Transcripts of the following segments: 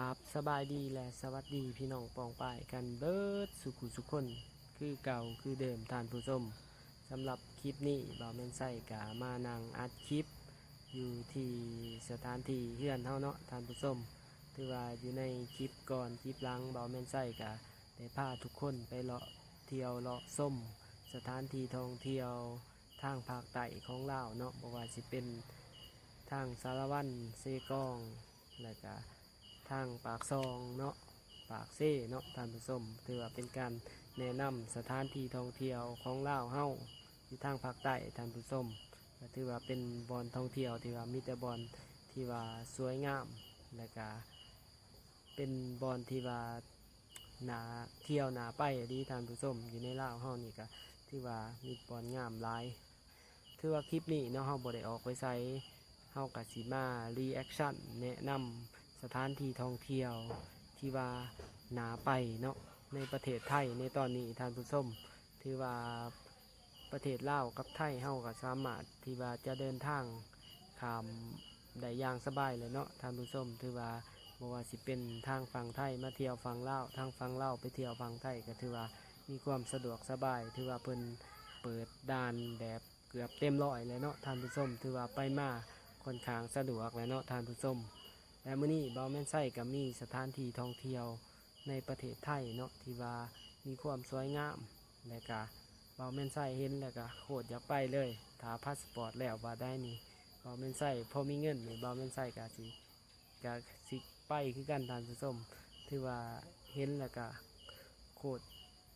ครับสบายดีและสวัสดีพี่น้องปองปายกันเบิดสุขุสุขคน คือเก่าคือเดิมทานผู้ชมสำหรับคลิปนี้บ่าวแม่นไส้กะมานางอัดคลิป อยู่ที่สถานที่เฮือนเฮาเนาะทานผู้ชมถือว่าอยู่ในคลิปก่อนคลิปหลังบ่าวแม่นไส้กะได้พาทุกคนไปเลาะเที่ยวเลาะส้ม สถานที่ท่องเที่ยวทางภาคใต้ของลาวเนาะบ่ว่าสิเป็นทางสารวันเซกองแล้วก็ ทางปากซองเนาะปากเซ่เนาะท่านผู้ชมถือว่าเป็นการแนะนำสถานที่ท่องเที่ยวของลาวเฮาอยู่ทางภาคใต้ท่านผู้ชมถือว่าเป็นบอนท่องเที่ยวที่ว่ามีแต่บอนที่ว่าสวยงามและก็เป็นบอนที่ว่าหนาเที่ยวหนาไปดีท่านผู้ชมอยู่ในลาวเฮานี่ก็ถือว่ามีบอนงามหลายคือว่าคลิปนี้เนาะเฮาบ่ได้ออกไปใส่เฮากับสีมารีแอคชั่นแนะนำ สถานที่ท่องเที่ยวที่ว่าหนาไปเนาะในประเทศไทยในตอนนี้ท่านผู้ชมถือว่าประเทศลาวกับไทยเฮาก็สามารถที่ว่าจะเดินทางข้ามได้อย่างสบายเลยเนาะท่านผู้ชมถือว่าบ่ว่าสิเป็นทางฝั่งไทยมาเที่ยวฝั่งลาวทางฝั่งลาวไปเที่ยวฝั่งไทยก็ถือว่ามีความสะดวกสบาย ถือว่าเพิ่นเปิดด่านแบบเกือบเต็มร้อยเลยเนาะท่านผู้ชมถือว่าไปมาค่อนข้างสะดวกเลยเนาะท่านผู้ชม และมื้อนี้เบาแม่นไส้ก็มีสถานที่ท่องเที่ยวในประเทศไทยเนาะที่ว่ามีความสวยงามและก็เบาแม่นไส้เห็นแล้วก็โคตรอยากไปเลยถ้าพาสปอร์ตแล้วว่าได้นี่เบาแม่นไส้พอมีเงินนี่เบาแม่นไส้ก็สิก็สิไปคือกันทานผู้ชมที่ว่าเห็นแล้วก็โคตร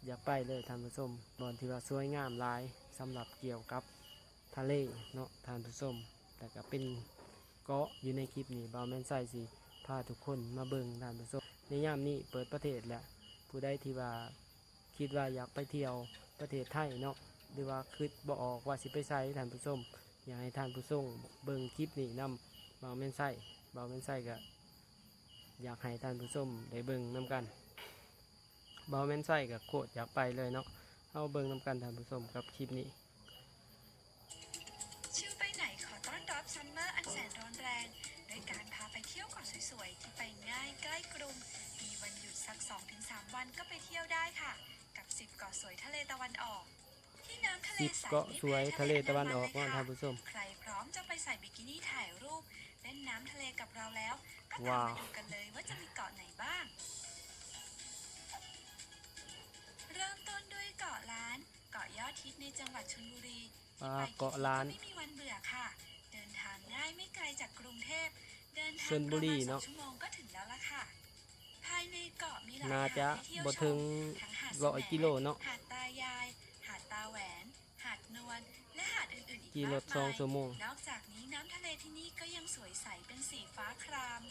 อยากไปเลยทานผู้ชมบอนที่ว่าสวยงามหลายสำหรับเกี่ยวกับทะเลเนาะทานผู้ชมแต่ก็เป็น เกาะอยู่ในคลิปนี้บาวแมนไซสิพาทุกคนมาเบิ่งท่านผู้ชมในยามนี้เปิดประเทศแล้วผู้ใดที่ว่าคิดว่าอยากไปเที่ยวประเทศไทยเนาะหรือว่าคิดบ่ออกว่าสิไปไซท่านผู้ชมอยากให้ท่านผู้ชมเบิ่งคลิปนี้นำบาวแมนไซบาวแมนไซก็อยากให้ท่านผู้ชมได้เบิ่งนํกันบาวแมนไซก็โคตรอยากไปเลยเนาะเอาเบิ่งนํกันท่านผู้ชมกับคลิปนี้ 2-3 วันก็ไปเที่ยวได้ค่ะ กับ 10 เกาะสวยทะเลตะวันออกที่น้ำทะเลสิบใสเกาะสวยทะเลตะวันออกว่าท่านผู้ชมใครพร้อมจะไปใส่บิกินี่ถ่ายรูปเล่นน้ำทะเลกับเราแล้ว ก็ตามว้าวมาดูกันเลยว่าจะมีเกาะไหนบ้าง เริ่มต้นด้วยเกาะล้าน เกาะยอดฮิตในจังหวัดชลบุรีอ่าไปเกาะล้านไม่มีวันเบื่อค่ะ เดินทางง่ายไม่ไกลจากกรุงเทพเดินทางชลบุรีประมาณสอเนาะงชั่วโมงก็ถึงแล้วล่ะค่ะภายในเกาะมีหลายน่าหาดจะให้เที่ยวบ่ชถึงมทั้งหาดร้อยกิโลเนาะ หาดตายาย หาดตาแหวน หาดนวล และหาดอื่นๆอีกกี่รมาถกสองมายชั่วโมง นอกจากนี้น้ำทะเลที่นี่ก็ยังสวยใสเป็นสีฟ้าคราม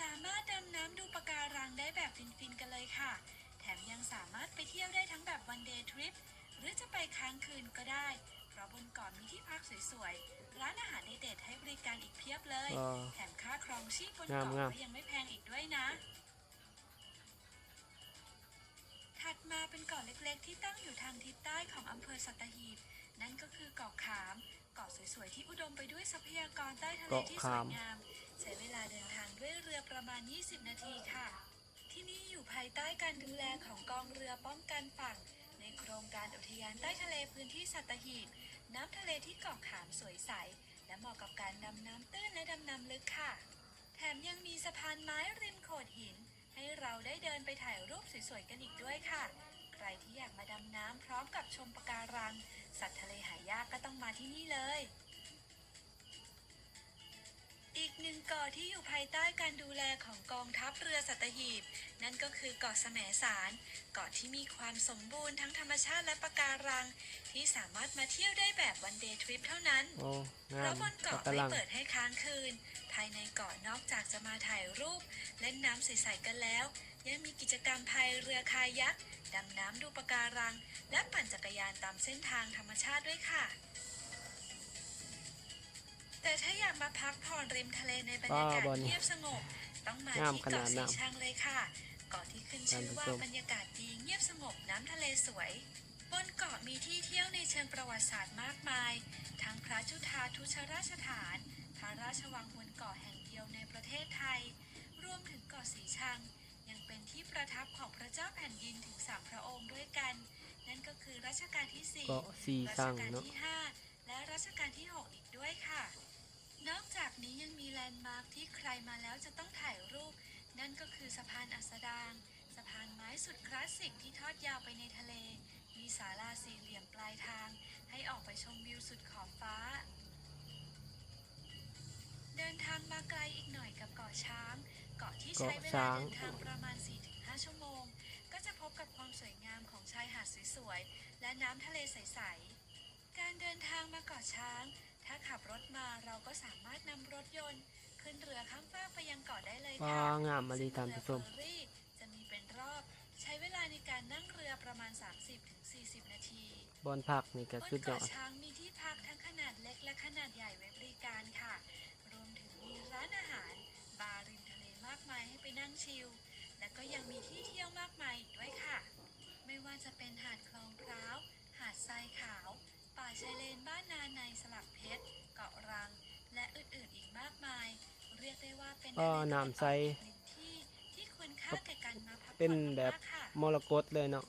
สามารถดำน้ำดูปะการังได้แบบฟินๆกันเลยค่ะ แถมยังสามารถไปเที่ยวได้ทั้งแบบวันเดย์ทริปหรือจะไปค้างคืนก็ได้ เพราะบนเกาะมีที่พักสวยๆ ร้านอาหารเด็ดๆให้บริการอีกเพียบเลย อ่าแถมค่าครองชีพบนงามเกาะงามก็ยังไม่แพงอีกด้วยนะ ถัดมาเป็นเกาะเล็กๆ ที่ตั้งอยู่ทางทิศใต้ของอำเภอสัตหีบ นั่นก็คือเกาะขาม เกาะสวยๆ ที่อุดมไปด้วยทรัพยากรใต้ทะเลเกาะที่สขาวมยงาม ใช้เวลาเดินทางด้วยเรือประมาณ 20 นาทีค่ะ ที่นี่อยู่ภายใต้การดูแลของกองเรือป้องกันฝั่ง ในโครงการอุทยานใต้ทะเลพื้นที่สัตหีบ น้ำทะเลที่เกาะขามสวยใส และเหมาะกับการดำน้ำตื้นและดำน้ำลึกค่ะ แถมยังมีสะพานไม้ริมโขดหิน ให้เราได้เดินไปถ่ายรูปสวยๆกันอีกด้วยค่ะ ใครที่อยากมาดำน้ำพร้อมกับชมปะการัง สัตว์ทะเลหายากก็ต้องมาที่นี่เลย อีกหนึ่งเกาะที่อยู่ภายใต้การดูแลของกองทัพเรือสัตหีบ นั่นก็คือเกาะแสมสาร เกาะที่มีความสมบูรณ์ทั้งธรรมชาติและปะการัง ที่สามารถมาเที่ยวได้แบบวันเดย์ทริปเท่านั้นโอ้เพงามราะบนเกาะปะไม่ลังเปิดให้ค้างคืน ภายในเกาะนอกจากจะมาถ่ายรูป เล่นน้ำใสๆกันแล้ว ยังมีกิจกรรมพายเรือคายักดำน้ำดูปะการัง และปั่นจักรยานตามเส้นทางธรรมชาติด้วยค่ะ แต่ถ้าอยากมาพักผ่อนริมทะเลในบรรยากาศบ้าบอลเงียบสงบ ต้องมางามที่ขนาดเกาะนั้สีนชังเลยค่ะเกาะที่ขึ้นชื่อว่าท่านผู้ชมบรรยากาศดีเงียบสงบน้ำทะเลสวย บนเกาะมีที่เที่ยวในเชิงประวัติศาสตร์มากมาย ทั้งพระจุฑาทุชราชฐานพพระราชวังบนเกาะแห่งเดียวในประเทศไทย รวมถึงเกาะสีชัง ยังเป็นที่ประทับของพระเจ้าแผ่นดินถึงสามพระองค์ด้วยกัน นั่นก็คือรัชกาลที่สี่เกาะสีรัสัชงกาลเนาะที่5และ รัชกาลที่ 6 อีกด้วยค่ะ นอกจากนี้ยังมีแลนด์มาร์คที่ใครมาแล้วจะต้องถ่ายรูป นั่นก็คือสะพานอัสดางสะพานไม้สุดคลาสสิกที่ทอดยาวไปในทะเล มีศาลาสี่เหลี่ยมปลายทาง ให้ออกไปชมวิวสุดขอบฟ้า เดินทางมาไกลอีกหน่อยกับเกาะช้าง เกาะที่ใช้เวลาเดินทางประมาณ 4-5 ชั่วโมง ก็จะพบกับความสวยงามของชายหาดสวยๆ และน้ำทะเลใสๆ การเดินทางมาเกาะช้าง ถ้าขับรถมาเราก็สามารถนำรถยนต์ ขึ้นเรือข้ามฟากไปยังเกาะได้เลยว้าค่ะงามมาลีท่านผู้ชม ซึ่งเรือเฟอร์รี่จะมีเป็นรอบ ใช้เวลาในการนั่งเรือประมาณ 30-40 นาที บอนพักนี่ก็บสุนดยอเกาะด ช้างมีที่พักทั้งขนาดเล็กและขนาดใหญ่ไว้บริการค่ะ รวมถึงมีร้านอาหาร บาร์ริมทะเลมากมายให้ไปนั่งชิล และก็ยังมีที่เที่ยวมากมายอีกด้วยค่ะ ไม่ว่าจะเป็นหาดคลองพร้าว หาดทรายขาว ป่าชายเลนบ้านนาในสลับเพชร เกาะรัง และอื่นๆอีกมากมาย เรียกได้ว่าเป็นก็ทะเลน้ำใสอีกหนึ่งที่ที่ควรค่าแก่การมาพักผ่อนเป็นแบบมากๆค่ะ มรกตเลยเนาะ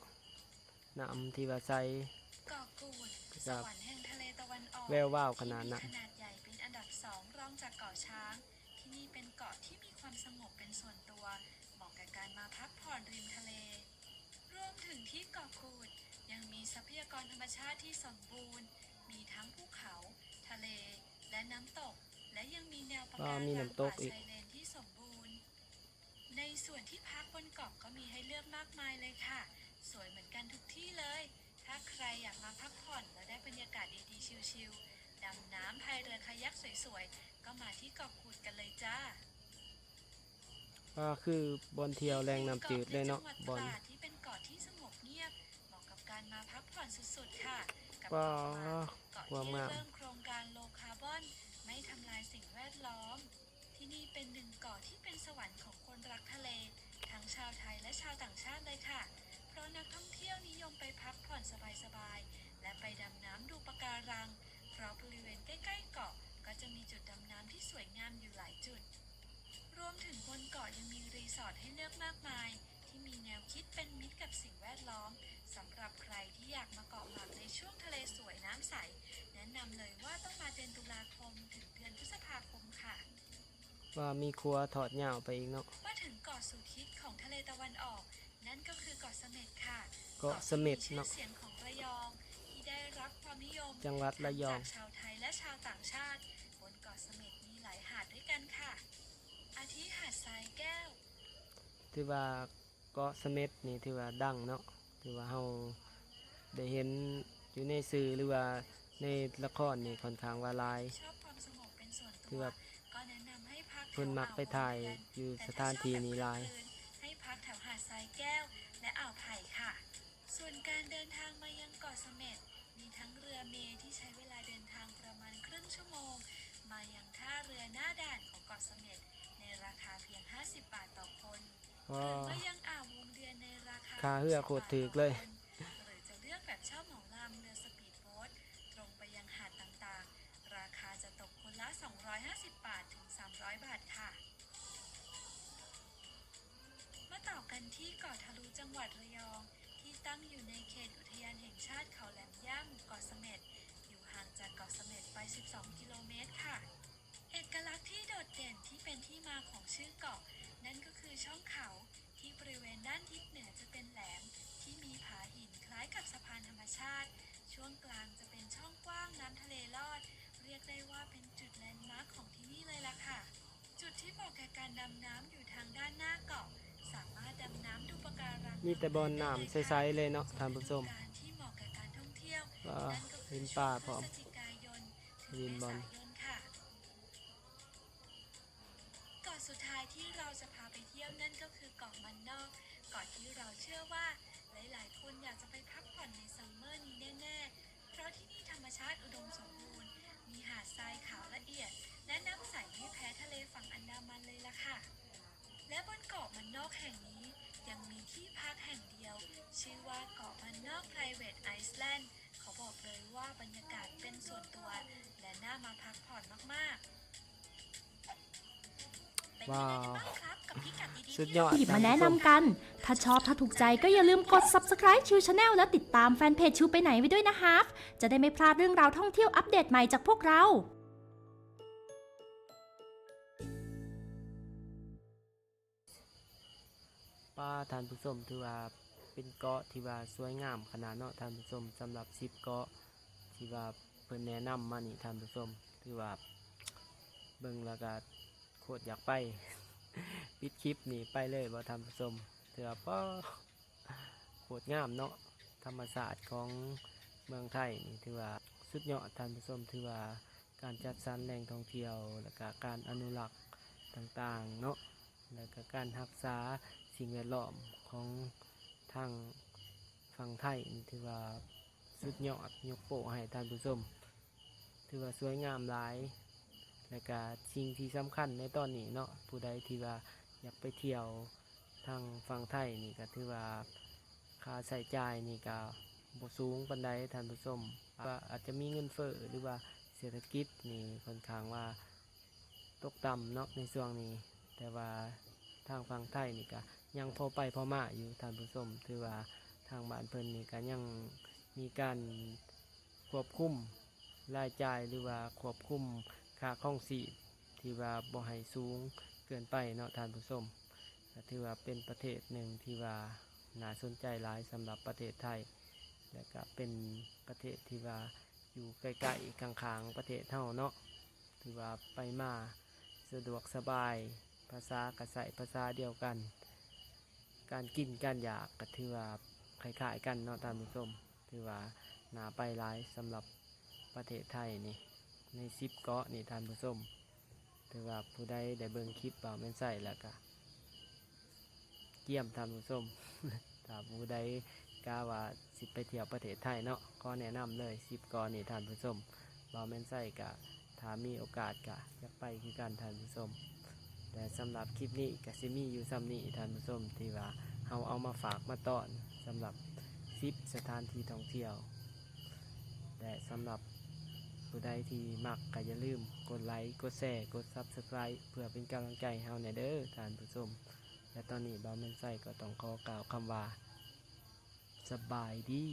น้ำที่ว่าใส เกาะกูดคสรับวรรค์แห่งทะเลตะวันออกแวววาวขนาดนั้น ที่มีขนาดใหญ่เป็นอันดับสองรองจากเกาะช้าง ที่นี่เป็นเกาะที่มีความสงบเป็นส่วนตัว เหมาะกับการมาพักผ่อนริมทะเล รวมถึงที่เกาะกูด ยังมีทรัพยากรธรรมชาติที่สมบูรณ์ มีทั้งภูเขา ทะเล และน้ำตก และยังมีแนวปะอ่าการัมีงน้ำตป่ากอีกชายเลนที่สมบูรณ์ ในส่วนที่พักบนเกาะก็มีให้เลือกมากมายเลยค่ะ สวยเหมือนกันทุกที่เลย ถ้าใครอยากมาพักผ่อนและได้บรรยากาศดีๆชิลๆดำน้ำพายเรือคายักสวยๆ ก็มาที่เกาะกูดกันเลยจ้าก็คือบอนเที่ยวแรงน้ำจืดเลยเนาะบอนเกาะในจังหวัดตราดที่เป็น กับการมาพักผ่อนสุดๆค่ะ กับว้าเกาะวหมากเกาะความงามที่เริ่มโครงการโลคาร์บอน ไม่ทำลายสิ่งแวดล้อม ที่นี่เป็นหนึ่งเกาะที่เป็นสวรรค์ของคนรักทะเล ทั้งชาวไทยและชาวต่างชาติเลยค่ะ เพราะนักท่องเที่ยวนิยมไปพักผ่อนสบายๆและไปดำน้ำดูปะการัง เพราะบริเวณใกล้ๆเกาะก็จะมีจุดดำน้ำที่สวยงามอยู่หลายจุด รวมถึงบนเกาะยังมีรีสอร์ทให้เลือกมากมาย ที่มีแนวคิดเป็นมิตรกับสิ่งแวดล้อม สำหรับใครที่อยากมาเกาะหมากในช่วงทะเลสวยน้ำใส แนะนำเลยว่าต้องมาเดือนตุลาคมถึงเดือนพฤษภาคมค่ะ ว่ามีครัวถอดเหย่าไปอีกเนาะ มาถึงเกาะสุดฮิตของทะเลตะวันออก นั่นก็คือเกาะเสม็ดค่ะเกาะเสม็ดที่มีเนาะชื่อเสียงของระยอง ที่ได้รับความนิยม จังหวัดระยอง จากชาวไทยและชาวต่างชาติบนเกาะเสม็ดมีหลายหาดด้วยกันค่ะ อาทิหาดทรายแก้ว ถือว่าเกาะเสม็ดนี่ถือว่าดังเนาะ ถือว่าเฮาได้เห็นอยู่ในสื่อหรือว่าในละครนี่ค่อนข้างว่าหลาย ชอบความสงบเป็นส่วนถืตัอวว่า ก็แนะนำให้พักเพิ่นมักไปถ่ายอยู่สถานที่นี้หลายให้พักแถวหาดทรายแก้ว และอ่าวไผ่ค่ะ ส่วนการเดินทางมายังเกาะเสม็ดมีทั้งเรือเมล์ที่ใช้เวลาเดินทางประมาณครึ่งชั่วโมง มายังท่าเรือหน้าด่านของเกาะเสม็ดในราคาเพียง 50 บาทต่อคน หว้ารือวมายังอ่าววงเดือนในราคาค่าเรือโคตรถูกเลย หรือจะเลือกแบบเช่าเหมาลำเรือสปีดโบ๊ทตรงไปยังหาดต่างๆ ราคาจะตกคนละ 250 บาทถึง 300 บาทค่ะ มาต่อกันที่เกาะทะลุจังหวัดระยอง ที่ตั้งอยู่ในเขตอุทยานแห่งชาติเขาแหลมย่าหมู่เกาะเสม็ดอยู่ห่างจากเกาะเสม็ดไป 12 กิโลเมตรค่ะ เอกลักษณ์ที่โดดเด่นที่เป็นที่มาของชื่อเกาะ นั่นก็คือช่องเขาที่บริเวณด้านทิศเหนือจะเป็นแหลม ที่มีผาหินคล้ายกับสะพานธรรมชาติ ช่วงกลางจะเป็นช่องกว้างน้ำทะเลลอด เรียกได้ว่าเป็นจุดแลนด์มาร์คของที่นี่เลยล่ะค่ะ จุดที่เหมาะแก่การดำน้ำอยู่ทางด้านหน้าเกาะสามารถดำน้ำดูปะการังมีแต่บอนน้ำใสๆเลยเนาะท่านผู้ชมการที่เหมาะกับการท่องเที่ยวว่านั่นก็คืเห็อนป่าพช่ร้วองมพฤศจิกายนถึงริมเมบอล ษายนค่ะ เกาะ สุดท้ายที่เราจะพาไปเที่ยวนั่นก็คือเกาะมันนอกเกาะที่เราเชื่อว่าหลาย ๆ คนอยากจะไปพักผ่อนในซัมเมอร์นี้แน่ ๆ เพราะที่นี่ธรรมชาติอุดมสมบูรณ์ มีหาดทรายขาวละเอียด และน้ำใสไม่แพ้ทะเลฝั่งอันดามันเลยล่ะค่ะ และบนเกาะมันนอกแห่งนี้ยังมีที่พักแห่งเดียว ชื่อว่าเกาะมันนอก private island เขาบอกเลยว่าบรรยากาศเป็นส่วนตัว และน่ามาพักผ่อนมาก ๆ ว้ายังไงกันวบ้างครับกับพิกัดดีๆสุดที่ยอดหยิบมาท่แนะผู้ชนำกัน ถ้าชอบถ้าถูกใจก็อย่าลืมกด subscribe ชิวชาแนลและติดตามแฟนเพจชิวไปไหนไว้ด้วยนะฮะจะได้ไม่พลาดเรื่องราวท่องเที่ยวอัปเดตใหม่จากพวกเราป้าท่านผู้ชมถือว่าเป็นเกาะที่ว่าสวยงามขนาดเนาะท่านผู้ชมสำหรับสิบเกาะที่ว่าเพิ่นแนะนำมานี่ท่านผู้ชมถือว่าเบิ่งแล้วก็ โคตรอยากไป ปิดคลิปนี่ไปเลยบ่ท่านผู้ชมถือว่าป้อโคตรงามเนาะธรรมศาสตร์ของเมืองไทยนี่ถือว่าสุดยอดท่านผู้ชมถือว่าการจัดสรรแหล่งท่องเที่ยว แล้วก็การอนุรักษ์ต่างๆเนาะแล้วก็การรักษาสิ่งแวดล้อมของทางฝั่งไทยนี่ถือว่าสุดยอดยกโปให้ท่านผู้ชมถือว่าสวยงามหลาย และก็สิ่งที่สำคัญในตอนนี้เนาะผู้ใดที่ว่าอยากไปเที่ยวทางฝั่งไทยนี่ก็ถือว่าค่าใช้จ่ายนี่ก็บ่สูงปันใดท่านผู้ชมว่าอาจจะมีเงินเฟ้อหรือว่าเศรษฐกิจนี่ค่อนข้างว่าตกต่ำเนาะในช่วงนี้ แต่ว่าทางฝั่งไทยนี่ก็ยังพอไปพอมาอยู่ท่านผู้ชมถือว่าทางบ้านเพิ่นนี่ก็ยังมีการควบคุมรายจ่ายหรือว่าควบคุม ค่าคองชีที่ว่าบ่ให้สูงเกินไปเนาะท่านผู้ชมถือว่าเป็นประเทศหนึ่งที่ว่าน่าสนใจหลายสำหรับประเทศไทย และก็เป็นประเทศที่ว่าอยู่ใกล้ๆข้างๆประเทศเฮาเนาะถือว่าไปมาสะดวกสบายภาษากระใสภาษาเดียวกัน การกินการอยากก็ถือว่าคล้ายๆกันเนาะท่านผู้ชมถือว่าหนาไปหลายสำหรับประเทศไทยนี่ ในซิปเกาะนี่ทานผู้ชมถือว่าผู้ใดได้เบิ่งคลิปเปล่าแม่นใส่แล้วก็เกี่ยมทานผู้ชมถ้าผู้ใดกล้าว่าสิไปเที่ยวประเทศไทยเนาะก็แนะนำเลยซิปเกาะนี่ทานผู้ชมเบาแม่นใส่กะถ้ามีโอกาสกะอยากไปคือกันท่านผู้ชมแต่สำหรับคลิปนี้ก็สิมีอยู่ซ้ำนี้ทานผู้ชมที่ว่าเราเอามาฝากมาต้อนสำหรับซิปสถานที่ท่องเที่ยว แต่สำหรับ ผู้ใดที่มักก็อย่าลืมกดไลค์กดแชร์กด Subscribe เพื่อเป็นกำลังใจให้เราในเด้อท่านผู้ชมและตอนนี้บ่าวแม่นไส้ก็ต้องขอกล่าวคำว่า สบายดี